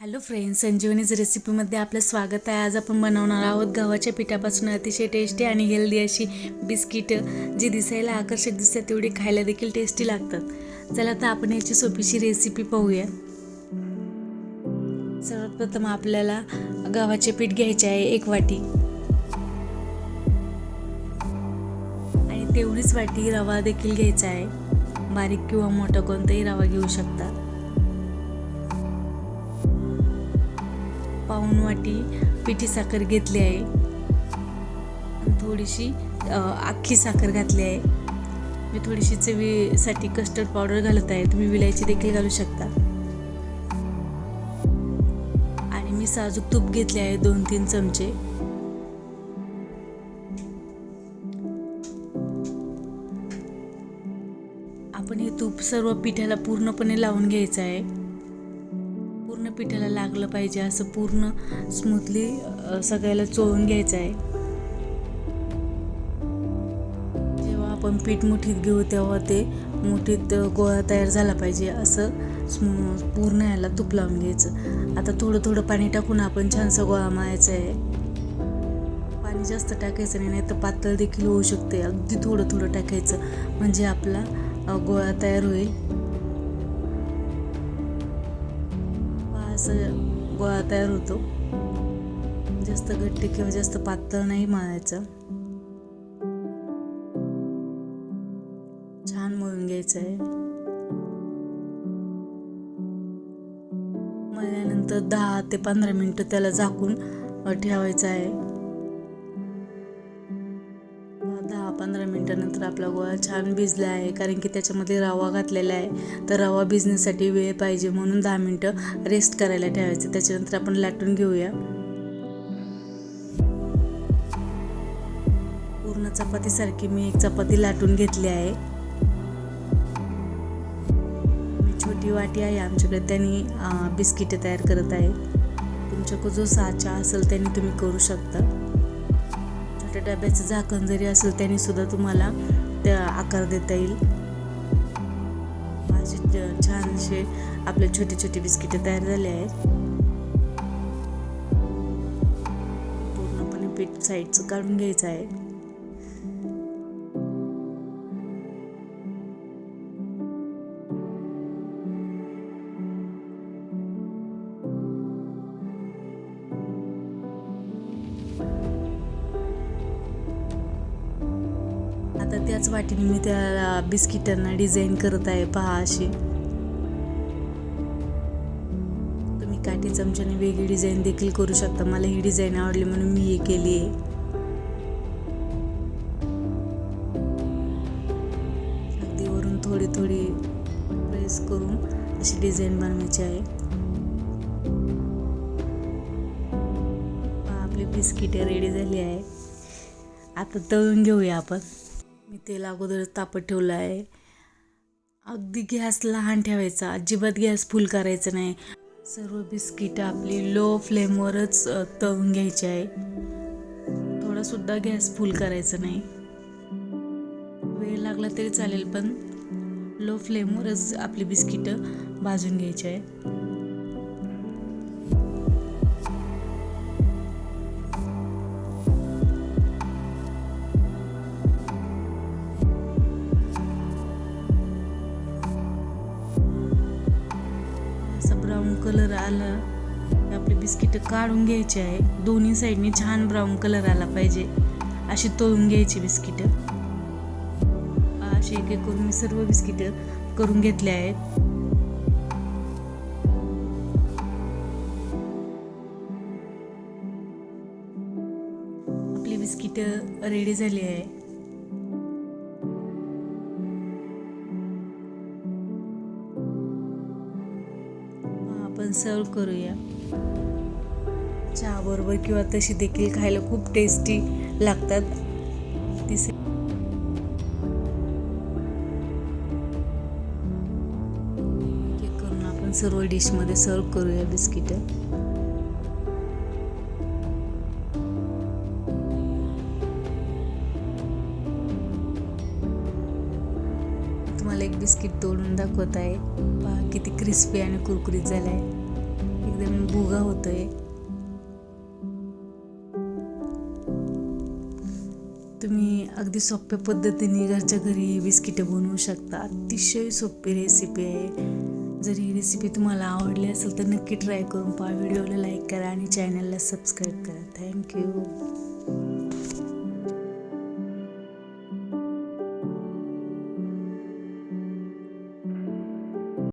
Hello friends संजीवनीज रेसिपीमध्ये आपलं स्वागत आहे. आज आपण बनवणार आहोत गव्हाच्या पिठापासून अतिशय टेस्टी आणि हेल्दी अशी बिस्किटं जी दिसायला आकर्षक दिसतात तेवढी खायला देखील टेस्टी लागतात. चला तर आपण याची सोपीशी रेसिपी पाहूया. सर्वप्रथम आपल्याला गव्हाचे पीठ घ्यायचे आहे एक वाटी. आणि तेवढीच वाटी रवा देखील घ्यायचा आहे. बारीक किंवा मोठा कोणताही रवा घेऊ शकता. पाऊन वाटी पिठी साखर घेतली आहे. थोडीशी अख्खी साखर घातली आहे. मी थोडीशी चवीसाठी कस्टर्ड पावडर घालत आहे. तुम्ही विलायची देखील घालू शकता. आणि मी साजूक तूप घेतले आहे दोन तीन चमचे. आपण हे तूप सर्व पिठाला पूर्णपणे लावून घ्यायचं आहे. लागलं पाहिजे असं पूर्ण स्मूथली सगळ्याला चोळून घ्यायचं आहे. जेव्हा आपण पीठ मुठीत घेऊ तेव्हा ते मुठीत गोळा तयार झाला पाहिजे असं स्मू पूर्ण याला तूप लावून घ्यायचं. आता थोडं थोडं पाणी टाकून आपण छानसा गोळा मळायचा आहे. पाणी जास्त टाकायचं नाही नाही तर पातळ देखील होऊ शकते. अगदी थोडं थोडं टाकायचं म्हणजे आपला गोळा तयार होईल. असं गोळा तयार होतो. जास्त घट्ट किंवा जास्त पातळ नाही मळायचं छान मळून घ्यायचं आहे मळल्यानंतर दहा ते पंधरा मिनटं त्याला झाकून ठेवायचं आहे. मिनटानंतर आपला गोळा छान भिजला आहे. कारण की त्याच्यामध्ये रवा घातलेला आहे. तर रवा भिजण्यासाठी वेळ पाहिजे म्हणून दहा मिनटं रेस्ट करायला ठेवायचं. त्याच्यानंतर आपण लाटून घेऊया. पूर्ण चपातीसारखी मी एक चपाती लाटून घेतली आहे. मी छोटी वाटी आहे. आमच्याकडे त्यांनी बिस्किटे तयार करत आहे. तुमच्याकडे जो साचा असेल त्यांनी तुम्ही करू शकता. छोट्या डब्याचं झाकण जरी असेल त्याने सुद्धा तुम्हाला त्या आकार देता येईल. माझे छानसे छान असे आपले छोटे छोटे बिस्किटे तयार झाले आहेत. पूर्णपणे पीठ साईडचं काढून घ्यायचं आहे. त्याच वाटीने मी त्या बिस्किटांना डिझाईन करत आहे पहा अशी. तुम्ही काठी चमच्याने वेगळी डिझाईन देखील करू शकता. मला ही डिझाईन आवडली म्हणून मी हे केली आहे. अगदी वरून थोडी थोडी प्रेस करून अशी डिझाईन बनवायची आहे. पहा, आपली बिस्किटे रेडी झाली आहे. आता तळून घेऊया आपण. मी तेल अगोदर तापत ठेवलं आहे अगदी गॅस लहान ठेवायचा अजिबात गॅस फुल करायचं नाही. सर्व बिस्किट आपली लो फ्लेमवरच तळून घ्यायची आहे. थोडासुद्धा गॅस फुल करायचं नाही. वेळ लागला तरी चालेल पण लो फ्लेमवरच आपली बिस्किटं भाजून घ्यायची आहे. कलर आला आपले बिस्किट काढून घ्यायचे आहे. दोन्ही साईडने छान ब्राऊन कलर आला पाहिजे. अशी तळून घ्यायची बिस्किट अशी एक एक करून मी सर्व बिस्किट करून घेतले आहेत. आपली बिस्किट रेडी झाली आहे. आपण सर्व करूया. चहा बरोबर किंवा तशी देखील खायला खूप टेस्टी लागतात. तिसे करून आपण सर्व डिशमध्ये सर्व करूया बिस्किट. तुम्हाला एक बिस्किट तोडून दाखवत आहे. क्रिस्पी आणि कुरकुरीत झालं आहे एकदम भुगा होतोय. तुम्ही अगदी सोप्या पद्धतीने घरच्या घरी बिस्किटं बनवू शकता. अतिशय सोपी रेसिपी आहे. जर ही रेसिपी तुम्हाला आवडली असेल तर नक्की ट्राय करून पहा. व्हिडिओला लाईक करा आणि चॅनलला सबस्क्राईब करा. थँक्यू